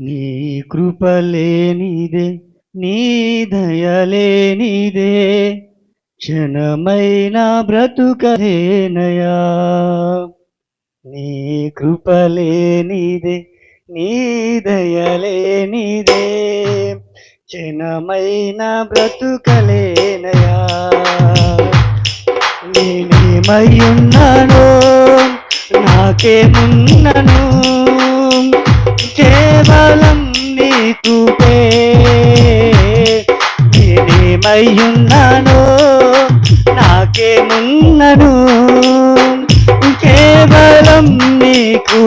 నీ కృపలేనిదే నీ దయలేనిదే క్షణమైన బ్రతుకలేనయా. నీ కృపలేనిదే నీ దయలేనిదే క్షణమైన బ్రతుకలేనయా. నేనేమయ్యున్నాను నాకేమున్నను బలం నీ నేనేమయ్యున్నాను నాకేమున్నను? కేవలం నీకు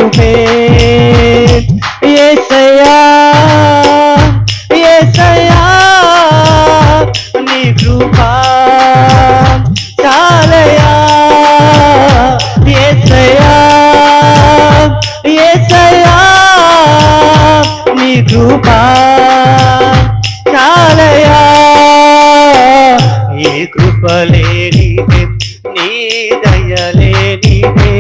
ఏసయ్యా నీ కృపలేనిదే నీ దయలేనిదే.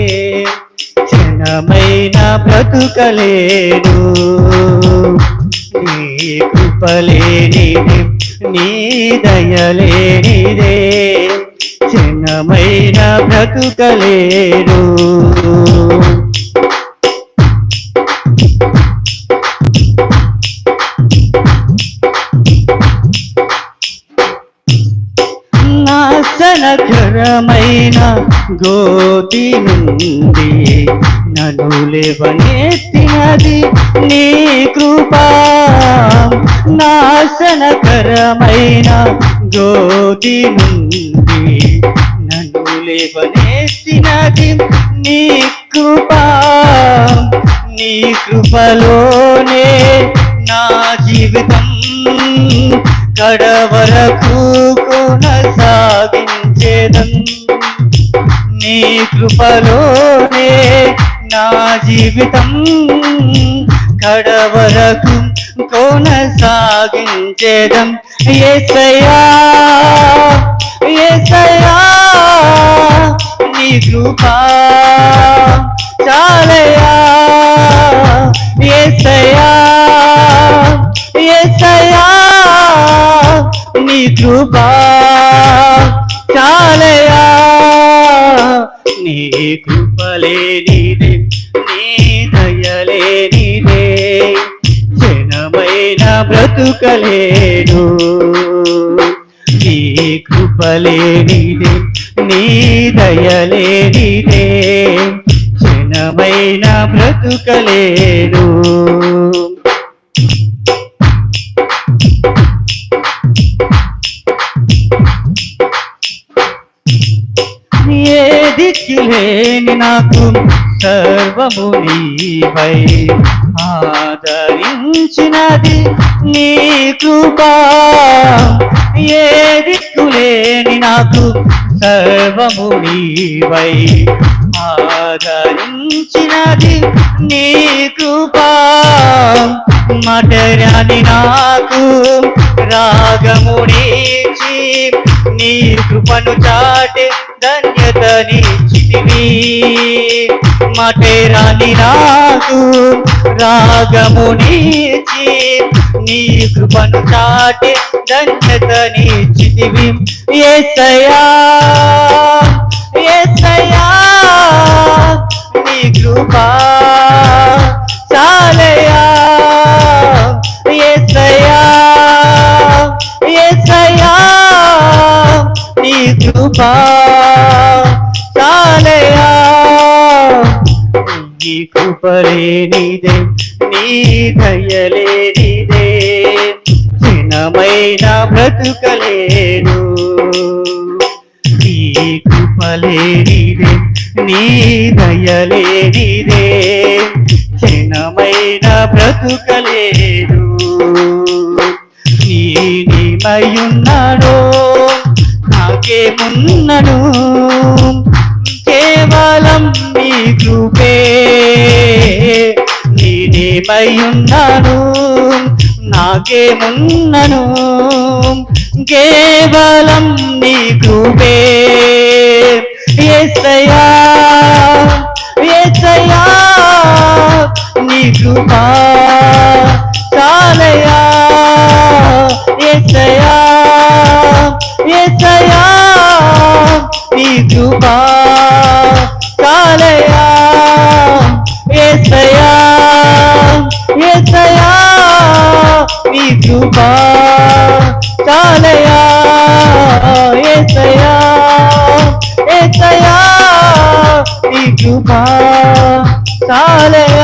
క్షణమైన బ్రతుకలేను నీ కృపలేనిదే నీ దయలేనిదే. క్షణమైన బ్రతుకలేను నాశనకరమైన గోతి నుండి నన్ను లేవనెత్తినది నీ కృపా. నాశనకరమైన గోతి నుండి నన్ను లేవనెత్తినది నీ కృపా. నీ కృపలోనే నా జీవితం కడవరకు కొనసాగించేదం నీ కృపలోనే నా జీవితం కడవరకు కొనసాగించేదం. ఏసయ్యా ఏసయ్యా నీ కృపా చాలయా ఏసయ్యా ఏసయ్యా నీ కృపా చాలయా నీ కృపలేనిదే నీ దయలేనిదే జనమైన బ్రతుకలేను నీ కృపలేనిదే నీ దయలేనిదే క్షణమైన బ్రతుకలేను దిక్కులేని నాకు సర్వము నీపై ఆదరించినది నీ కృపా. ఏ దిక్కులేని నాకు సర్వము నీపై ఆదరించినది నీ కృపా. మటరాని నాకు రాగముడిచి నీ కృపను చాటి చాటే ధన్యతనిచ్చితివి మటేరాని నాకు రాగమునిచి నీ కృపను చాటే ధన్యతనిచ్చితివి ఏసయా ఏసయా నీ కృపా చాలయా ఏసయా ఏసయా నీ కృపా కృపలేనిదే నీ దయలేనిదే చిన్నమైన బ్రతుకలేను. నీ కృపలేనిదే నీ దయలేనిదే చిన్నమైన బ్రతుకలేను. నీ నీమయున్నాడో నాకేమున్నను కేవలం నీ కృపే. నేనేమయ్యున్నాను నాకేమున్నను కేవలం నీ కృపే. ఏసయ్యా ఏసయ్యా నీ కృపా చాలయా ఏసయ్యా ఏసయ్యా నీ కృపా చాలయా ఏసయ్యా. ఏసయ్యా నీ కృపా చాలయా ఏసయ్యా ఏసయ్యా నీ కృపా చాలయా